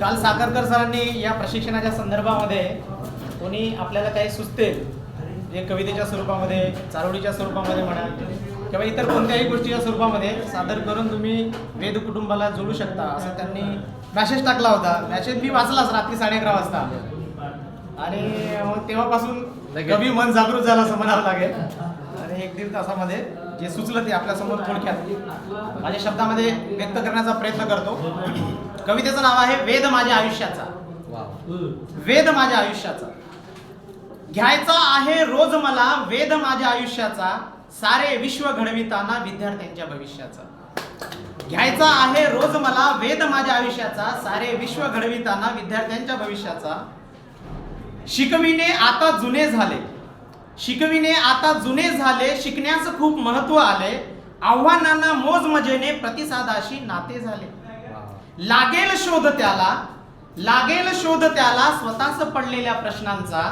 काल साखरकर सरांनी या प्रशिक्षणाच्या संदर्भामध्ये कोणी आपल्याला काही सुचते? जे कवितेच्या स्वरूपामध्ये चारोळीच्या स्वरूपामध्ये म्हणा किंवा इतर कोणत्याही गोष्टीच्या स्वरूपामध्ये सादर करून तुम्ही वेद कुटुंबाला जोडू शकता असं त्यांनी मॅसेज टाकला होता. मॅसेज मी वाचलाच रात्री साडे अकरा वाजता. आणि तेव्हापासून कवी मन जागृत झालं असं म्हणावं लागेल. आणि एक दीड तासामध्ये जे सुचलं ते आपल्यासमोर थोडक्यात. माझ्या शब्दामध्ये व्यक्त करण्याचा प्रयत्न करतो. कवितेचं नाव आहे वेद माझ्या आयुष्याचा. वेद माझ्या आयुष्याचा. घ्यायचा आहे रोज मला वेद माझ्या आयुष्याचा सारे विश्व घडविताना विद्यार्थ्यांच्या भविष्याचा. घ्यायचा आहे रोज मला वेद माझ्या आयुष्याचा सारे विश्व घडविताना विद्यार्थ्यांच्या भविष्याचा. शिकविणे आता जुने झाले. शिकविणे आता जुने झाले शिकण्यास खूप महत्त्व आले आव्हानांना मोज मजेने प्रतिसादाशी नाते झाले. लागेल शोध त्याला लागेल शोध त्याला स्वतःच पडलेल्या प्रश्नांचा.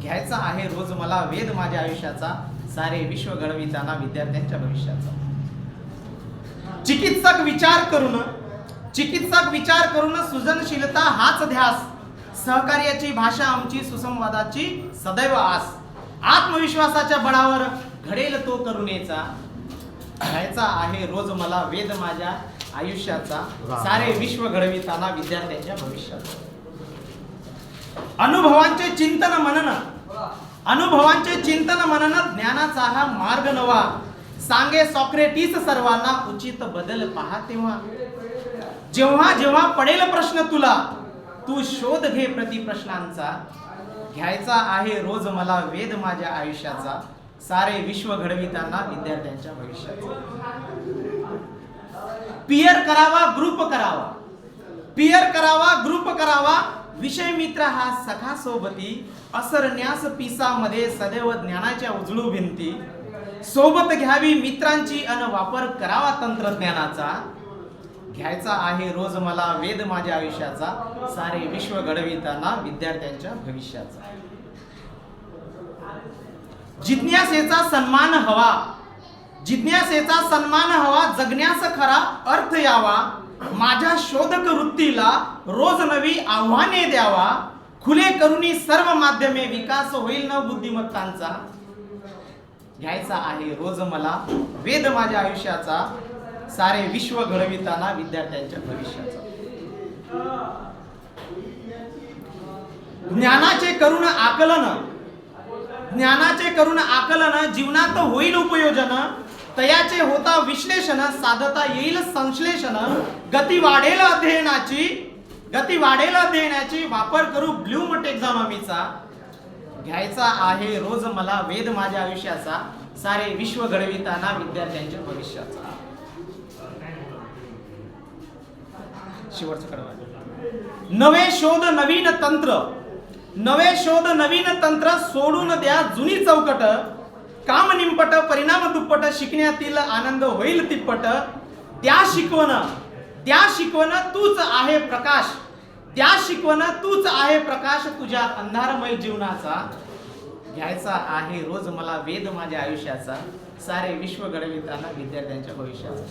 घ्यायचा आहे रोज मला वेद माझ्या आयुष्याचा सारे विश्व घडविताना विद्यार्थ्यांच्या भविष्याचा. चिकित्सक विचार करून चिकित्सक विचार करून सृजनशीलता हाच ध्यास. सहकार्याची भाषा आमची सुसंवादाची सदैव आस. आत्मविश्वासाच्या बळावर घडेल तो करुणेचा. घ्यायचा आहे रोज मला वेद माझ्या आयुष्याचा. सारे विश्व घडविताना विद्यार्थ्यांच्या भविष्याचा अनुभवांचे चिंतन मनन. अनुभवांचे चिंतन मनन ज्ञानाचा हा मार्ग नवा. सांगे सॉक्रेटिस सर्वांना उचित बदल पहा तेव्हा. जेव्हा जेव्हा पडेल प्रश्न तुला तू शोध घे प्रति प्रश्नांचा. घ्यायचा आहे रोज मला वेद माझ्या आयुष्याचा. सारे विश्व घडविताना विद्यार्थ्यांच्या भविष्याचा. पियर करावा ग्रुप करावा. पियर करावा ग्रुप करावा. विषय मित्र हा सखा सोबती असरण्यास पिसामध्ये सदैव ज्ञानाच्या उजळू भिंती. सोबत घ्यावी मित्रांची अन वापर करावा तंत्रज्ञानाचा. घ्यायचा आहे रोज मला वेद माझ्या आयुष्याचा सारे विश्व घडविताना विद्यार्थ्यांच्या भविष्याचा. जिज्ञासेचा सन्मान हवा. जिज्ञासेचा सन्मान हवा जगण्यास खरा अर्थ यावा. माझ्या शोधक वृत्तीला रोज नवी आव्हाने द्यावा. खुले करुणी सर्व माध्यमे विकास होईल न बुद्धिमत्तांचा. घ्यायचा आहे रोज मला वेद माझ्या आयुष्याचा सारे विश्व घडविताना विद्यार्थ्यांच्या भविष्याचा. ज्ञानाचे करुण आकलन ज्ञानाचे करुण आकलन जीवनात होईल उपयोजन तयाचे होता विश्लेषण साधता येईल संश्लेषण गती वाढेल अध्ययनाची गती वाढेल अध्ययनाची वापर करू ब्लूम टेक्झॉनॉमीचा घ्यायचा आहे रोज मला वेद माझ्या आयुष्याचा सारे विश्व घडविताना विद्यार्थ्यांच्या भविष्याचा. शेवटचं कडवं नवे शोध नवीन तंत्र. नवे शोध नवीन तंत्र सोडून द्या जुनी चौकट. काम निंपट परिणाम दुप्पट शिकण्यातील आनंद होईल तिप्पट. त्या शिकवण त्या शिकवण तूच आहे प्रकाश. त्या शिकवण तूच आहे प्रकाश तुझ्या अंधारमय जीवनाचा. घ्यायचा आहे रोज मला वेद माझ्या आयुष्याचा. सारे विश्व घडविताना विद्यार्थ्यांच्या भविष्याचा.